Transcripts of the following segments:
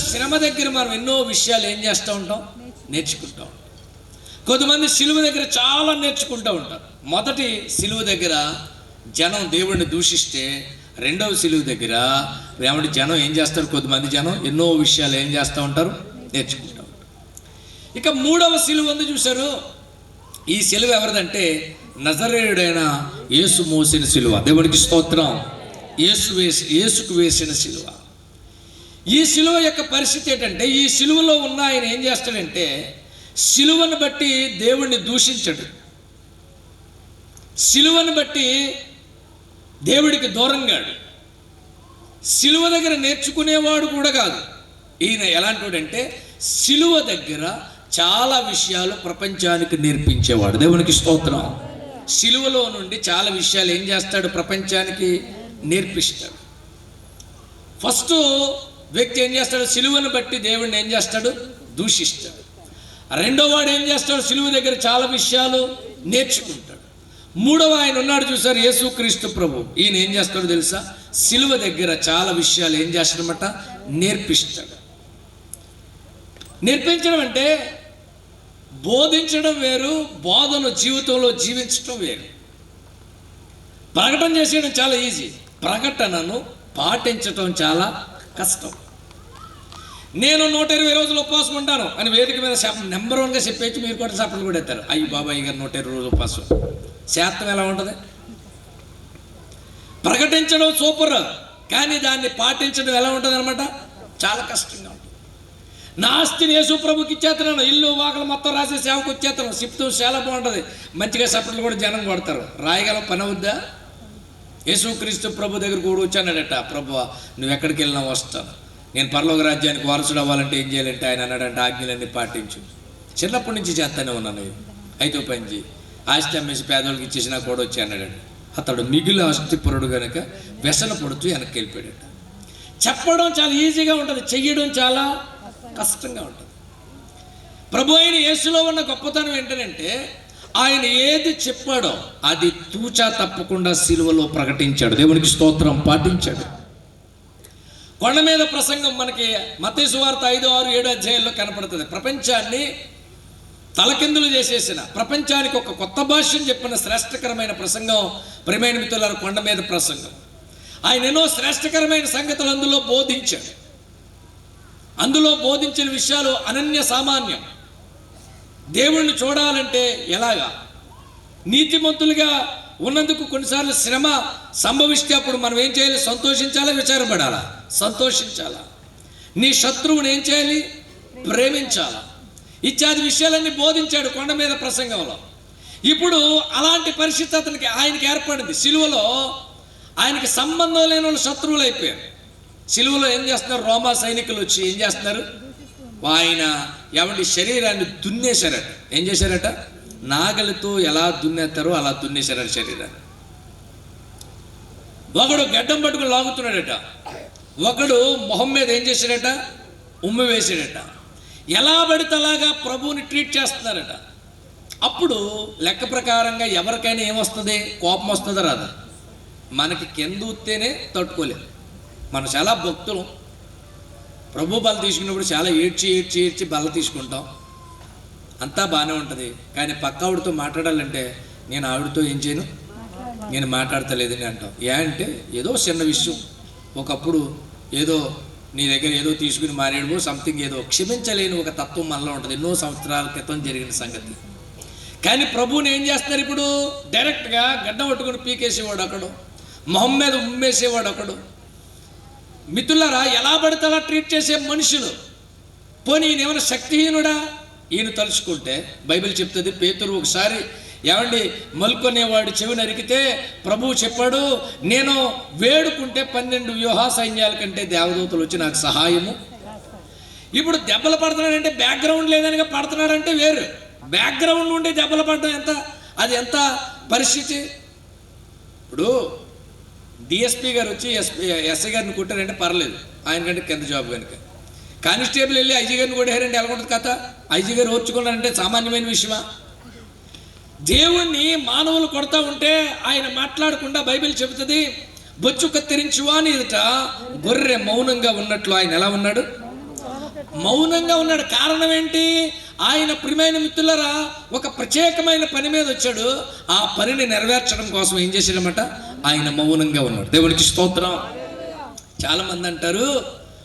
శ్రమ దగ్గర మనం ఎన్నో విషయాలు ఏం చేస్తూ ఉంటాం? నేర్చుకుంటూ ఉంటాం. కొంతమంది సిలువ దగ్గర చాలా నేర్చుకుంటూ ఉంటారు. మొదటి సిలువ దగ్గర జనం దేవుడిని దూషిస్తే రెండవ సిలువ దగ్గర రేవడి జనం ఏం చేస్తారు? కొంతమంది జనం ఎన్నో విషయాలు ఏం చేస్తూ ఉంటారు? నేర్చుకుంటూ ఉంటారు. ఇక మూడవ సిలువ ఉంది చూశారు. ఈ సిలువ ఎవరిదంటే నజరేయుడైన యేసు మోసిన సిలువ. దేవుడికి స్తోత్రం. యేసు వేసి యేసుకు వేసిన సిలువ. ఈ శిలువ యొక్క పరిస్థితి ఏంటంటే ఈ సిలువలో ఉన్న ఆయన ఏం చేస్తాడంటే శిలువను బట్టి దేవుణ్ణి దూషించడు. శిలువను బట్టి దేవుడికి దూరంగాడు శిలువ దగ్గర నేర్చుకునేవాడు కూడా కాదు. ఈయన ఎలాంటివాడంటే శిలువ దగ్గర చాలా విషయాలు ప్రపంచానికి నేర్పించేవాడు. దేవునికి స్తోత్రం. శిలువలో నుండి చాలా విషయాలు ఏం చేస్తాడు? ప్రపంచానికి నేర్పిస్తాడు. ఫస్ట్ వ్యక్తి ఏం చేస్తాడు? సిలువను బట్టి దేవుణ్ణి ఏం చేస్తాడు? దూషిస్తాడు. రెండో వాడు ఏం చేస్తాడు? సిలువ దగ్గర చాలా విషయాలు నేర్చుకుంటాడు. మూడవ ఆయన ఉన్నాడు చూసారు? యేసుక్రీస్తు ప్రభు. ఈయన ఏం చేస్తాడో తెలుసా? సిలువ దగ్గర చాలా విషయాలు ఏం చేస్తాడనమాట నేర్పిస్తాడు. నేర్పించడం అంటే బోధించడం వేరు బోధన జీవితంలో జీవించడం వేరు. ప్రకటన చేసేయడం చాలా ఈజీ. ప్రకటనను పాటించటం చాలా కష్టం. నేను నూట ఇరవై రోజులు ఉపవాసం ఉంటాను అని వేదిక మీద నెంబర్ వన్గా చెప్పేసి మీరు కూడా చెప్పలు కూడా ఎత్తారు. అయ్యి బాబాయ్ గారు నూట ఇరవై రోజులు ఉపవాసం. శాతం ఎలా ఉంటుంది? ప్రకటించడం సూపర్ కానీ దాన్ని పాటించడం ఎలా ఉంటుంది అనమాట చాలా కష్టంగా ఉంటుంది. నా ఆస్తిని యేసు ప్రభుకి ఇచ్చేస్తున్నాను. ఇల్లు వాకలు మొత్తం రాసే సేవకు వచ్చేస్తాను సిప్తూ చాలా బాగుంటుంది. మంచిగా సపట్లు కూడా జనం కొడతారు. రాయగల పని అవుద్దా? యేసుక్రీస్తు ప్రభు దగ్గర కూడా వచ్చానడట ప్రభు నువ్వు ఎక్కడికి వెళ్ళినా వస్తాను నేను పర్లోక రాజ్యానికి వారసుడు అవ్వాలంటే ఏం చేయాలంటే ఆయన అన్నాడంటే ఆజ్ఞలన్నీ పాటించు. చిన్నప్పటి నుంచి చేస్తానే ఉన్నాను అయితే ఓ పని చేయి ఆస్తి అమ్మేసి పేదోళ్ళకి ఇచ్చేసినా కూడా వచ్చి అన్నాడు అతడు మిగిలిన ఆస్తిపరుడు కనుక వ్యసన పడుతూ వెనక్కి వెళ్ళిపోయాడు చెప్పడం చాలా ఈజీగా ఉంటుంది చెయ్యడం చాలా కష్టంగా ఉంటుంది. ప్రభు అయిన యేసులో ఉన్న గొప్పతనం ఏంటంటే ఆయన ఏది చెప్పాడో అది తూచా తప్పకుండా సిలువలో ప్రకటించాడు. దేవునికి స్తోత్రం పాటించాడు. కొండ మీద ప్రసంగం మనకి మతేసు వార్త ఐదు ఆరు ఏడు అధ్యాయంలో కనపడుతుంది. ప్రపంచాన్ని తలకిందులు చేసేసిన ప్రపంచానికి ఒక కొత్త భాష్యం చెప్పిన శ్రేష్టకరమైన ప్రసంగం ప్రేమైన మిత్రులారు కొండ మీద ప్రసంగం. ఆయన ఎన్నో శ్రేష్టకరమైన సంగతులు అందులో బోధించాడు. అందులో బోధించిన విషయాలు అనన్య సామాన్యం. దేవుణ్ణి చూడాలంటే ఎలాగా? నీతిమంతులుగా ఉన్నందుకు కొన్నిసార్లు శ్రమ సంభవిస్తే అప్పుడు మనం ఏం చేయాలి? సంతోషించాలా? విచారపడాలా? సంతోషించాలా? నీ శత్రువుని ఏం చేయాలి? ప్రేమించాలా? ఇత్యాది విషయాలన్నీ బోధించాడు కొండ మీద ప్రసంగంలో. ఇప్పుడు అలాంటి పరిస్థితి అతనికి ఆయనకి ఏర్పడింది. సిలువలో ఆయనకి సంబంధం లేని వాళ్ళు శత్రువులు అయిపోయారు. సిలువలో ఏం చేస్తున్నారు? రోమా సైనికులు వచ్చి ఏం చేస్తున్నారు? ఆయన ఎవరి శరీరాన్ని దున్నేశారట. ఏం చేశారట? నాగలితో ఎలా దున్నేస్తారో అలా దున్నేశారట శరీరాన్ని. ఒకడు గడ్డం పట్టుకుని లాగుతున్నాడట. ఒకడు మొహం మీద ఏం చేశాడట? ఉమ్మి వేసాడట ఎలా పడితే అలాగా ప్రభువుని ట్రీట్ చేస్తున్నారట. అప్పుడు లెక్క ప్రకారంగా ఎవరికైనా ఏమొస్తుంది? కోపం వస్తుందా రాదా? మనకి కింద ఊత్తేనే తట్టుకోలేదు మనం చాలా భక్తులు. ప్రభు బల తీసుకున్నప్పుడు చాలా ఏడ్చి ఏడ్చి ఏడ్చి బల తీసుకుంటాం. అంతా బాగానే ఉంటుంది. కానీ పక్క ఆవిడతో మాట్లాడాలంటే నేను ఆవిడతో ఏం చేయను? నేను మాట్లాడతలేదని అంటాం. ఏ అంటే ఏదో చిన్న విషయం. ఒకప్పుడు ఏదో నీ దగ్గర ఏదో తీసుకుని మారేడు సంథింగ్ ఏదో క్షమించలేని ఒక తత్వం మనలో ఉంటుంది. ఎన్నో సంవత్సరాల క్రితం జరిగిన సంగతి. కానీ ప్రభువుని ఏం చేస్తారు ఇప్పుడు? డైరెక్ట్గా గడ్డ పట్టుకుని పీకేసేవాడు ఒకడు మొహం మీద ఉమ్మేసేవాడు ఒకడు మిత్రులారా ఎలా పడితే అలా ట్రీట్ చేసే మనుషులు? పోనీ ఈయన ఏమైనా శక్తిహీనుడా? ఈయన తలుచుకుంటే బైబిల్ చెప్తుంది పేతురు ఒకసారి ఏమండి మల్కొనేవాడు చెవి నరికితే ప్రభువు చెప్పాడు నేను వేడుకుంటే పన్నెండు వ్యూహ సైన్యాల కంటే దేవదూతలు వచ్చి నాకు సహాయము. ఇప్పుడు దెబ్బలు పడుతున్నాడంటే బ్యాక్గ్రౌండ్ లేదనిగా పడుతున్నాడంటే వేరు. బ్యాక్గ్రౌండ్ ఉండే దెబ్బలు పడడం ఎంత? అది ఎంత పరిస్థితి? ఇప్పుడు డిఎస్పీ గారు వచ్చి ఎస్పీ ఎస్ఐ గారిని కొట్టారంటే పర్లేదు. ఆయన కంటే కింద జాబ్ కనుక కానిస్టేబుల్ వెళ్ళి ఐజీ గారిని కొట్టారంటే ఎలా ఉంటుంది కథ? ఐజీ గారు ఓర్చుకున్నారంటే సామాన్యమైన విషయమా? దేవుణ్ణి మానవులు కొడతా ఉంటే ఆయన మాట్లాడకుండా బైబిల్ చెబుతుంది బొచ్చు కత్తిరించువా అని ఎదుట గొర్రె మౌనంగా ఉన్నట్లు ఆయన ఎలా ఉన్నాడు? మౌనంగా ఉన్నాడు. కారణం ఏంటి? ఆయన ప్రియమైన మిత్రులరా ఒక ప్రత్యేకమైన పని మీద వచ్చాడు. ఆ పనిని నెరవేర్చడం కోసం ఏం చేశాడనమాట ఆయన మౌనంగా ఉన్నాడు. దేవునికి స్తోత్రం. చాలామంది అంటారు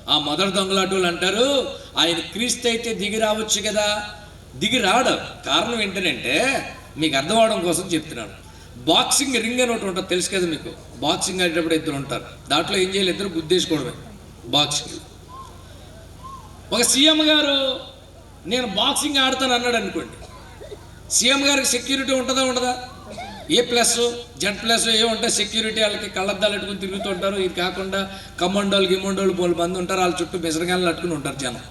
ఆ మొదటి దొంగలాటోళ్ళు అంటారు ఆయన క్రీస్తు అయితే దిగి రావచ్చు కదా. దిగి రాడు. కారణం ఏంటంటే మీకు అర్థం అవడం కోసం చెప్తున్నాను. బాక్సింగ్ రింగ్ అని ఒకటి ఉంటుంది తెలుసు కదా మీకు? బాక్సింగ్ ఆడేటప్పుడు ఇద్దరు ఉంటారు. దాంట్లో ఏం చేయాలి? ఇద్దరు గుద్దేసుకోవడమే బాక్సింగ్. ఒక సీఎం గారు నేను బాక్సింగ్ ఆడతాను అన్నాడు అనుకోండి. సీఎం గారికి సెక్యూరిటీ ఉంటుందా ఉండదా? ఏ ప్లస్ జెడ్ ప్లస్ ఏముంటే ఉంటాయి సెక్యూరిటీ వాళ్ళకి కళ్ళద్దాలు పెట్టుకుని తిరుగుతుంటారు ఇది కాకుండా కమండోలు గిమ్మండోళ్ళు బోలు మంది ఉంటారు. వాళ్ళ చుట్టూ మిసరగాళ్ళు అట్టుకుని ఉంటారు జనం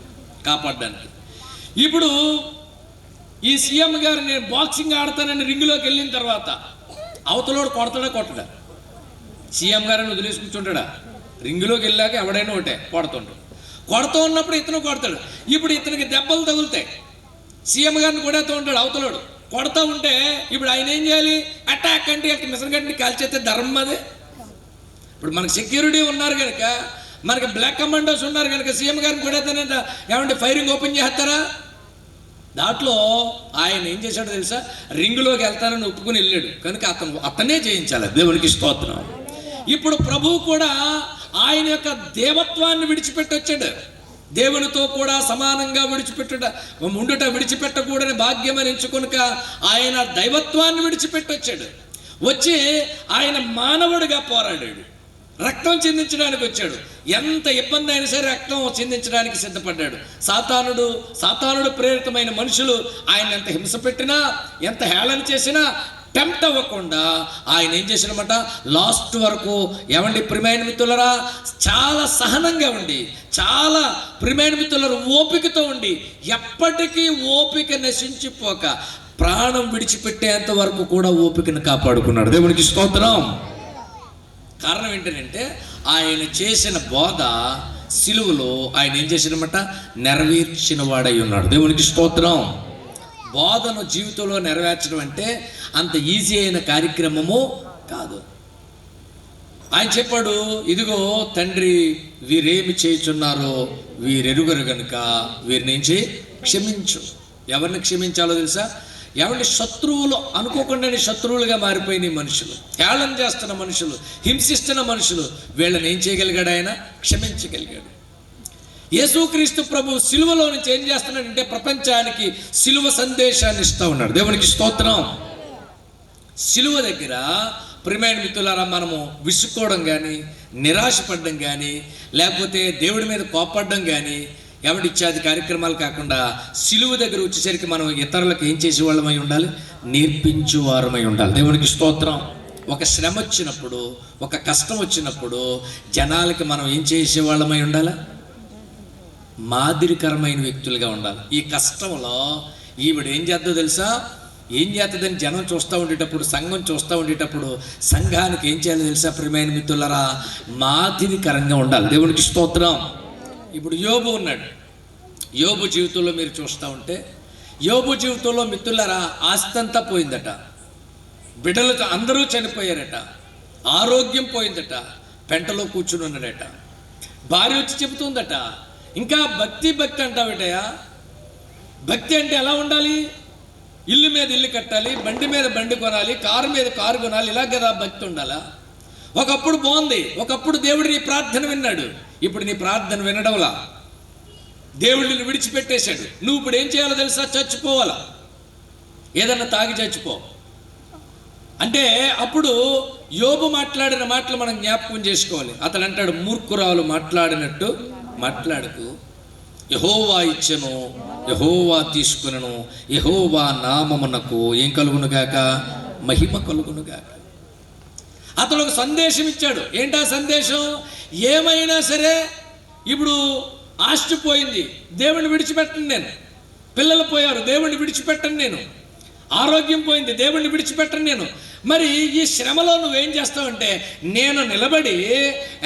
కాపాడడానికి. ఇప్పుడు ఈ సీఎం గారు నేను బాక్సింగ్ ఆడతానని రింగులోకి వెళ్ళిన తర్వాత అవతలోడు కొడతాడా కొట్టడా? సీఎం గారిని వదిలేసి కూర్చుంటాడా రింగులోకి వెళ్ళాక ఎవడైనా ఒకటే కొడుతుంటాడు. కొడుతూ ఉన్నప్పుడు ఇతను కొడతాడు. ఇప్పుడు ఇతనికి దెబ్బలు తగులుతాయి. సీఎం గారిని కొడేస్తూ ఉంటాడు అవతలోడు. కొడతా ఉంటే ఇప్పుడు ఆయన ఏం చేయాలి? అటాక్ అంటే మిషన్ గట్టిని కాల్చేస్తే ధర్మం అదే. ఇప్పుడు మనకు సెక్యూరిటీ ఉన్నారు కనుక మనకి బ్లాక్ కమాండోస్ ఉన్నారు కనుక సీఎం గారిని కూడా ఏమంటే ఫైరింగ్ ఓపెన్ చేస్తారా? దాంట్లో ఆయన ఏం చేశాడో తెలుసా? రింగులోకి వెళ్తానని ఒప్పుకుని వెళ్ళాడు. కనుక అతను అతనే చేయించాలి దేవునికి స్తోత్రం. ఇప్పుడు ప్రభువు కూడా ఆయన యొక్క దేవత్వాన్ని విడిచిపెట్టొచ్చాడు. దేవునితో కూడా సమానంగా విడిచిపెట్టుట ఉండుట విడిచిపెట్టకూడని భాగ్యమని ఎంచుకొనుక ఆయన దైవత్వాన్ని విడిచిపెట్టొచ్చాడు. వచ్చి ఆయన మానవుడిగా పోరాడాడు. రక్తం చిందించడానికి వచ్చాడు. ఎంత ఇబ్బంది అయినా సరే రక్తం చిందించడానికి సిద్ధపడ్డాడు. సాతానుడు సాతానుడు ప్రేరితమైన మనుషులు ఆయన ఎంత హింస పెట్టినా ఎంత హేళన చేసినా టెంప్ట్ అవ్వకుండా ఆయన ఏం చేసినమాట లాస్ట్ వరకు ఏమండి ప్రిమైన మిత్రులరా? చాలా సహనంగా ఉండి చాలా ప్రిమైన మిత్రులరు ఓపికతో ఉండి ఎప్పటికీ ఓపిక నశించిపోక ప్రాణం విడిచిపెట్టేంత వరకు కూడా ఓపికను కాపాడుకున్నాడు. దేవునికి స్తోత్రం. కారణం ఏంటంటే ఆయన చేసిన బోధ సిలువలో ఆయన ఏం చేసినమాట నెరవేర్చిన వాడై ఉన్నాడు. దేవునికి స్తోత్రం. బోధను జీవితంలో నెరవేర్చడం అంటే అంత ఈజీ అయిన కార్యక్రమము కాదు. ఆయన చెప్పాడు ఇదిగో తండ్రి వీరేమి చేయుచున్నారో వీరెరుగరు గనుక వీరిని ఏం క్షమించు. ఎవరిని క్షమించాలో తెలుసా? ఎవరిని శత్రువులు అనుకోకుండానే శత్రువులుగా మారిపోయిన మనుషులు హేళన చేస్తున్న మనుషులు హింసిస్తున్న మనుషులు వీళ్ళని ఏం చేయగలిగాడు ఆయన? క్షమించగలిగాడు. యేసుక్రీస్తు ప్రభు సిలువలో నుంచి ఏం చేస్తున్నాడంటే ప్రపంచానికి సిలువ సందేశాన్ని ఇస్తూ ఉన్నాడు. దేవునికి స్తోత్రం. సిలువ దగ్గర ప్రిమైన మిత్రులారా మనము విసుక్కోవడం కానీ నిరాశపడడం కానీ లేకపోతే దేవుడి మీద కోపడడం కానీ ఎవడిచ్చాది కార్యక్రమాలు కాకుండా సిలువ దగ్గర వచ్చేసరికి మనం ఇతరులకు ఏం చేసేవాళ్ళమై ఉండాలి? నేర్పించేవారమై ఉండాలి. దేవునికి స్తోత్రం. ఒక శ్రమ వచ్చినప్పుడు ఒక కష్టం వచ్చినప్పుడు జనాలకి మనం ఏం చేసేవాళ్ళమై ఉండాలా? మాదిరికరమైన వ్యక్తులుగా ఉండాలి. ఈ కష్టంలో ఈవిడ ఏం చేద్దో తెలుసా? ఏం చేస్తుందని జనం చూస్తూ ఉండేటప్పుడు సంఘం చూస్తూ ఉండేటప్పుడు సంఘానికి ఏం చేయాలో తెలుసా ప్రియమైన మిత్రులరా? మాదిరికరంగా ఉండాలి. దేవునికి స్తోత్రం. ఇప్పుడు యోబు ఉన్నాడు. యోబు జీవితంలో మీరు చూస్తూ ఉంటే యోబు జీవితంలో మిత్రులరా ఆస్తి అంతా పోయిందట. బిడ్డలతో అందరూ చనిపోయారట. ఆరోగ్యం పోయిందట. పెంటలో కూర్చుని ఉన్నాడట. భార్య వచ్చి చెబుతుందట ఇంకా భక్తి భక్తి అంటావిటయా భక్తి అంటే ఎలా ఉండాలి? ఇల్లు మీద ఇల్లు కట్టాలి బండి మీద బండి కొనాలి కారు మీద కారు కొనాలి ఇలా కదా భక్తి ఉండాలా? ఒకప్పుడు బాగుంది. ఒకప్పుడు దేవుడు నీ ప్రార్థన విన్నాడు. ఇప్పుడు నీ ప్రార్థన వినడంలా. దేవుడిని విడిచిపెట్టేశాడు. నువ్వు ఇప్పుడు ఏం చేయాలో తెలుసా? చచ్చిపోవాలా. ఏదన్నా తాగి చచ్చిపో. అంటే అప్పుడు యోబు మాట్లాడిన మాటలు మనం జ్ఞాపకం చేసుకోవాలి. అతను అంటాడు మూర్ఖురాలు మాట్లాడినట్టు మాట్లాడుతూ యహోవా ఇచ్చెను యహోవా తీసుకునను యహోవా నామమునకు ఏం కలుగునుగాక మహిమ కలుగునుగాక అతడు ఒక సందేశం ఇచ్చాడు. ఏంటా సందేశం? ఏమైనా సరే ఇప్పుడు ఆస్తి పోయింది దేవుణ్ణి విడిచిపెట్టను నేను. పిల్లలు పోయారు. దేవుణ్ణి విడిచిపెట్టను నేను. ఆరోగ్యం పోయింది. దేవుణ్ణి విడిచిపెట్టను నేను. మరి ఈ శ్రమలో నువ్వేం చేస్తావంటే నేను నిలబడి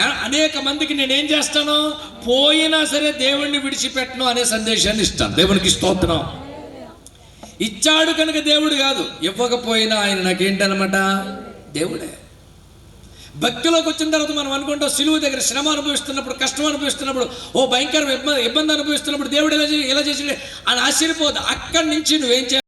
అనేక మందికి నేనేం చేస్తాను? పోయినా సరే దేవుణ్ణి విడిచిపెట్టను అనే సందేశాన్ని ఇస్తాను. దేవునికి స్తోత్రం. ఇచ్చాడు కనుక దేవుడు కాదు. ఇవ్వకపోయినా ఆయన నాకేంటనమాట? దేవుడే. భక్తిలోకి వచ్చిన తర్వాత మనం అనుకుంటాం సిలువు దగ్గర శ్రమ అనుభవిస్తున్నప్పుడు కష్టం అనుభవిస్తున్నప్పుడు ఓ భయంకర ఇబ్బంది ఇబ్బంది అనుభవిస్తున్నప్పుడు దేవుడు ఇలా చేసి ఇలా చేసి అని ఆశ్చర్యపోదు అక్కడి నుంచి నువ్వేం చేయాలి